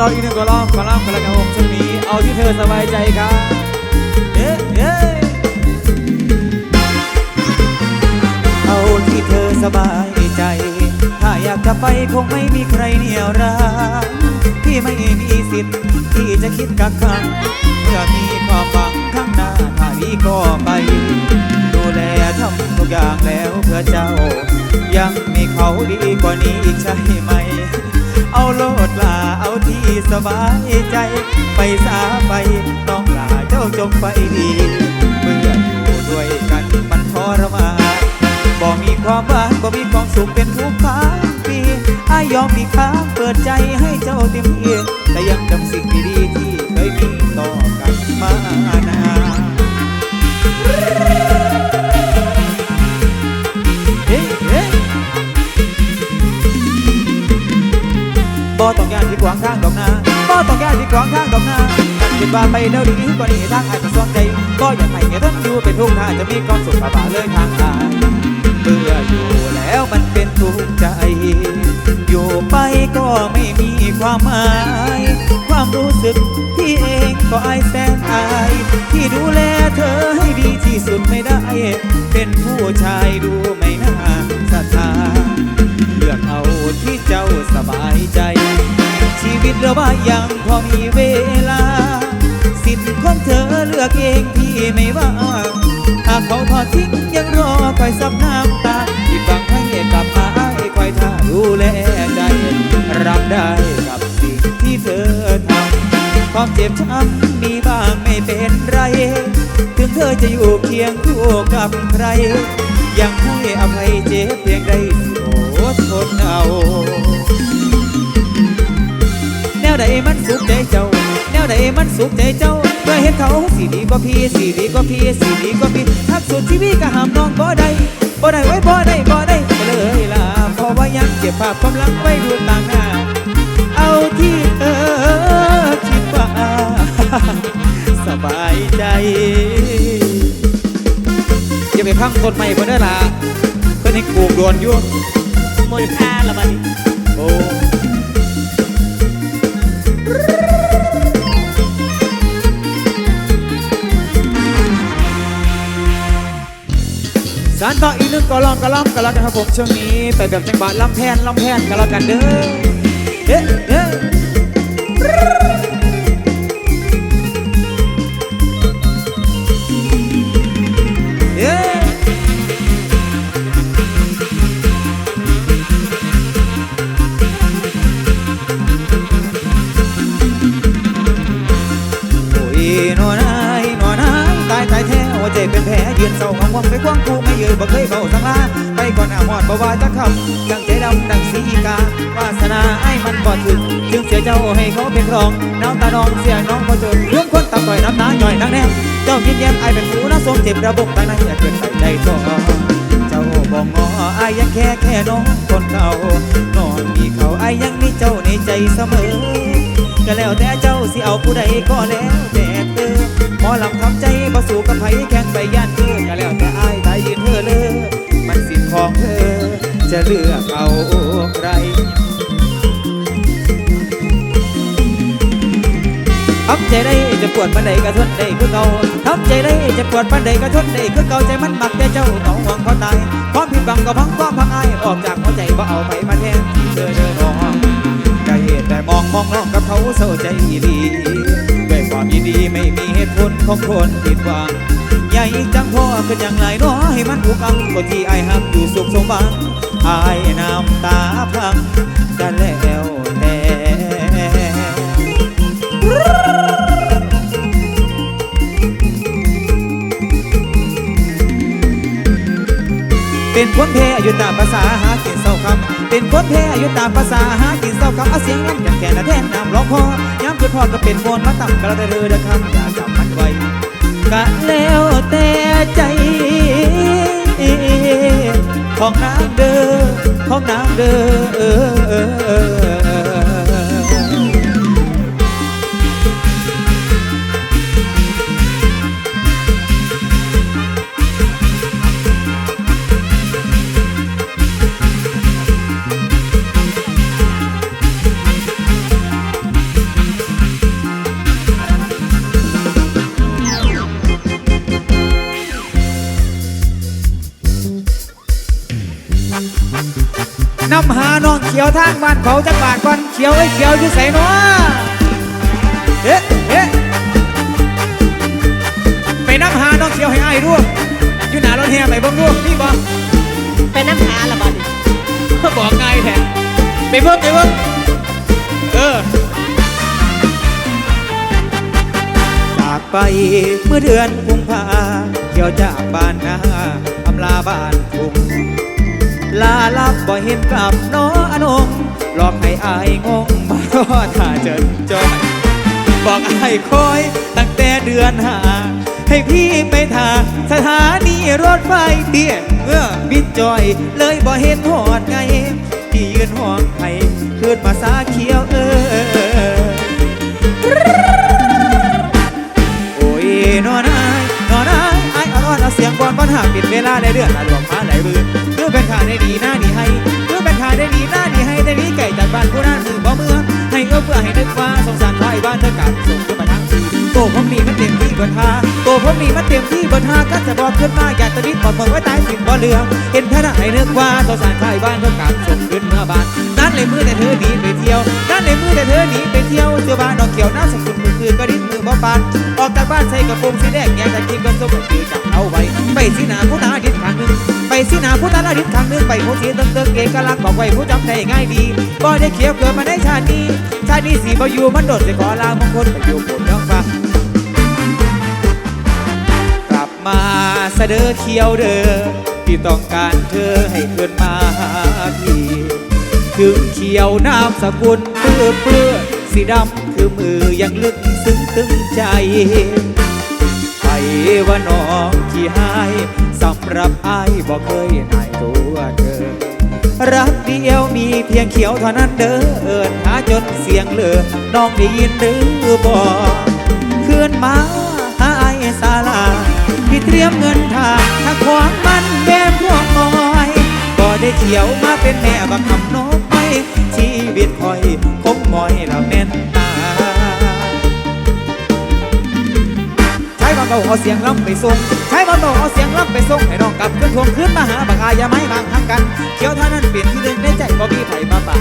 ต่ออีกหนึ่งก็ร้องขอร้องขอรับกับผมช่วงนี้เอาที่เธอสบายใจครับเอ๊ะเอ๊ะเอาที่เธอสบายใจ ถ้าอยากจะไปคงไม่มีใครเหนี่ยวรั้งพี่ไม่มีสิทธิ์ที่จะคิดกักขังเมื่อมีความหวังข้างหน้าถ้าพี่ก็ไป ดูแลทำทุกอย่างแล้วเพื่อเจ้า ยังมีเขาดีกว่านี้อีกใช่ไหม เอาโลดลาเอา สบายใจ ไปสาไปน้องลาเจ้าจงไปดีเมื่ออยู่ด้วยกันมันทรมานบ่มีความหวานบ่มีความสุขเป็นทุกข์ค้างปีอายยอมมีค้างเปิดใจให้เจ้าเต็มที่แต่ยังจำสิ่งดี บ่ต้องย่านที่ขวางทางดอกนาบ่ต้องย่านที่ขวางทางดอกนากันคิดว่าไปแล้วดีกว่านี้ทางไอ้ประสวงใจบ่อยากให้เงี้ยท่านอยู่เป็นทุกข์ถ้าจะมีความสุขป่าเลยทางอายเบื่ออยู่แล้วมันเป็นทุกข์ใจ อยู่ไปก็ไม่มีความหมาย ความรู้สึกที่เองก็อายแสนอาย ที่ดูแลเธอให้ดีที่สุดไม่ได้ เป็นผู้ชายดูไม่น่าศรัทธาเลือกเอาที่เจ้าสบายใจ วิตเราบ้ายังพอมีเวลา สิทธิ์ของเธอเลือกเองพี่ไม่ว่าหากเขาทอดทิ้งยังรอคอยซับน้ำตาที่ฟังให้กลับมาให้คอยท่าดูแลใจ รับได้กับสิ่งที่เธอทำความเจ็บช้ำมีบ้างไม่เป็นไร ถึงเธอจะอยู่เคียงคู่กับใคร ยังให้อภัย วใดมันสุขใจเจ้า แนวใดมันสุขใจเจ้าเมื่อเห็นเขาสีดีกว่าพี่สีดีกว่าพี่สีดีกว่าพี่ทักสุดชีวิตก็ห้ามน้องบ่ได้บ่ได้ไว้บ่ได้บ่ได้ก็เลยล่ะเพราะว่ายังเก็บภาพความหลังไว้ดูต่างหน้า เอาที่เธอคิดว่าสบายใจอย่าไปพังต้นใหม่เพื่อนเด้อล่ะเพื่อนให้ปลูกโดนอยู่หมดค่าละบัดนี้โอ้ สารต่ออีกนึงก็ลองก็ล้อมก็แล้วกันครับผมช่วงนี้ไปแบบจังหวะล้ำแพนล้ำแพนกันแล้วกันเด้อเฮ้เฮ้ วใจเป็นแผลยืนเศร้าหวังวังไปควงคู่ไม่เยืนบ่เคยเบาสังลาไปก่อนหน้าหอดบ่ว่าจะคำดังใจดำดังสีกาวาสนาไอ้มันบ่ถึงจึงเสียเจ้าให้เขาเป็นรองน้ำตาน้องเสียน้องบ่จนเรื่องคนตับต่อยน้ำตาหน่อยนักแน่เจ้ายิ้มแย้มไอ้เป็นผู้น่าสมเจ็บระบบทางในอย่าเกินไปได้ต่อเจ้าบ่งอไอ้ยังแค่แค่น้องคนเก่านอนมีเขาไอ้ยังมีเจ้าในใจเสมอก็แล้วแต่เจ้าสิเอาผู้ใดก็แล้วแต่เธอหมอลำทำใจ บ่สู่กับไผแข่งไปย่านเธอก็แล้วแต่อายตายยืนเธอเลยมันสิทธิ์ของเธอ จะเลือกเอาใครทำใจได้จะปวดปันใดก็ทนได้คือเก่าทำใจได้จะปวดปันใดก็ทนได้คือเก่าใจมันมักแต่เจ้าต้องหวังพอตายความผิดบังก็พังความพังอายออกจากหัวใจบ่เอาไปมาแทนเธอเดินออกได้เหตุได้มองมองน้องกับเขาเศร้าใจดี ด้วยความยินดีไม่มีเหตุผลของคนผิดหวังใหญ่จังพ่อคืออย่างไรน้อให้มันถูกอังก็ที่ไอหักอยู่สุขสมบังอายน้ำตาพังกันแล้วแต่เป็นคนแพ้อยู่ตามภาษาหากิน เป็นคนแพ้อยู่ตามภาษาหากินเศร้าคำเอาเสียงลำจากแก่ละแทนน้ำร้องพอย้ำคือพ่อก็เป็นโมนมาต่ำกระเธอเด้อคำอย่าจำมันไว้กะแล้วแต่ใจ ของนางเด้อของนางเด้อาน้องเขียวทางบ้านเขาจักบาทก่อนเขียวไอ้เขียวอยู่ใส่เนาะเอ๊ะเอ๊ะไปน้ำหาน้องเขียวให้อ้ายด้วยอยู่หน้ารถแห่ไปเบิ่งดูนี่บ่ไปน้ำหาละบัดนี้บอกไงแท้ไปเบิ่งไปเบิ่งเออ จากไปเมื่อเดือนกุมภาเกี่ยวจากบ้านนาอำลาบ้านทุ่ง ลาลับบ่เห็นกลับน้ออนงหลอกให้อายงงมารอถ้าเจนจอย บอกอายคอยตั้งแต่เดือนหา ให้พี่ไปทางสถานีรถไฟเตี้ยเมื่อบิดจอย เลยบ่เห็นหอดไงพี่ยืนห้องให้คืนมาสาเขียวเออโอ้ยนอนอายนอนอายอายอ่อนๆเอาเสียงบอลบอลหากปิดเวลาได้เดือนละหลวงมาไหลบืน เพื่อเป็นขาได้ดีหน้าดีให้เพื่อเป็นขาได้ดีหน้าดีให้ได้ดีไก่จากบ้านผู้นั้นมือบ่เมื่อให้เอื้อเพื่อให้นึกว่าสงสารพ่อยบ้านเธอกลับส่งขึ้นมาทางทีโตผมนี่มันเต็มที่บิดทาโตผมนี่มันเต็มที่บิดทาก็จะบอกขึ้นมาอยากตะนิดก่อนเมืองไว้ตายสิบบ่เหลืองเห็นแค่ไหนนึกว่าสงสารพ่อยบ้านเธอกลับส่งขึ้นเมื่อบ้านนั่นเลยมือแต่เธอหนีไปเที่ยวนั่นเลยมือแต่เธอหนีไปเที่ยวเจอบ้านดอกเขียวหน้ำสกุลมือคืนก็ดิ้น บ่ปานออกจากบ้านใส่กระโปรงสีแดงแยกจากกินกันส้มคือจับเอาไว้ ไปสีหนาผู้ตาดิษข้างหนึ่งไปสีหนาผู้ตาดิษข้างหนึ่งไปผู้สีเติงเติงเอกลักบอกไว้ผู้จำได้ง่ายดีบ่ได้เขียวเกิดมาในชาตินี้ชาตินี้สีบ่อยู่มันโดดไปขอลามงคลไปอยู่บนเรื่องฟังกลับมาเสดอเขียวเด้อที่ต้องการเธอให้เคืนมาหาพี่ถึงเขียวน้ำสกุลเปื้อเปื้อสีดำคือมือยังลึก ตึงใจใครว่าน้องที่ให้สำหรับไอ้บอกเคยนายตัวเธอ รักเดียวมีเพียงเขียวเท่านั้นเด้อเอินหาจนเสียงเลือน้องได้ยินหรือบอกคืนมาหาไอ้สาลาพี่เตรียมเงินทางถ้าขวางมันแบบพวกมอย ก็ได้เขียวมาเป็นแม่บักคำนกไเอาเสียงล่ำไปส่งใช้บอลโตเอาเสียงล่ำไปส่งให้น้องกลับขึ้นทวงขึ้นมาหาบักอายาไม้บางทางกันเขียวเท่านั้นเปลี่ยนที่หนึ่งในใจบ่มีไผ่มาปาก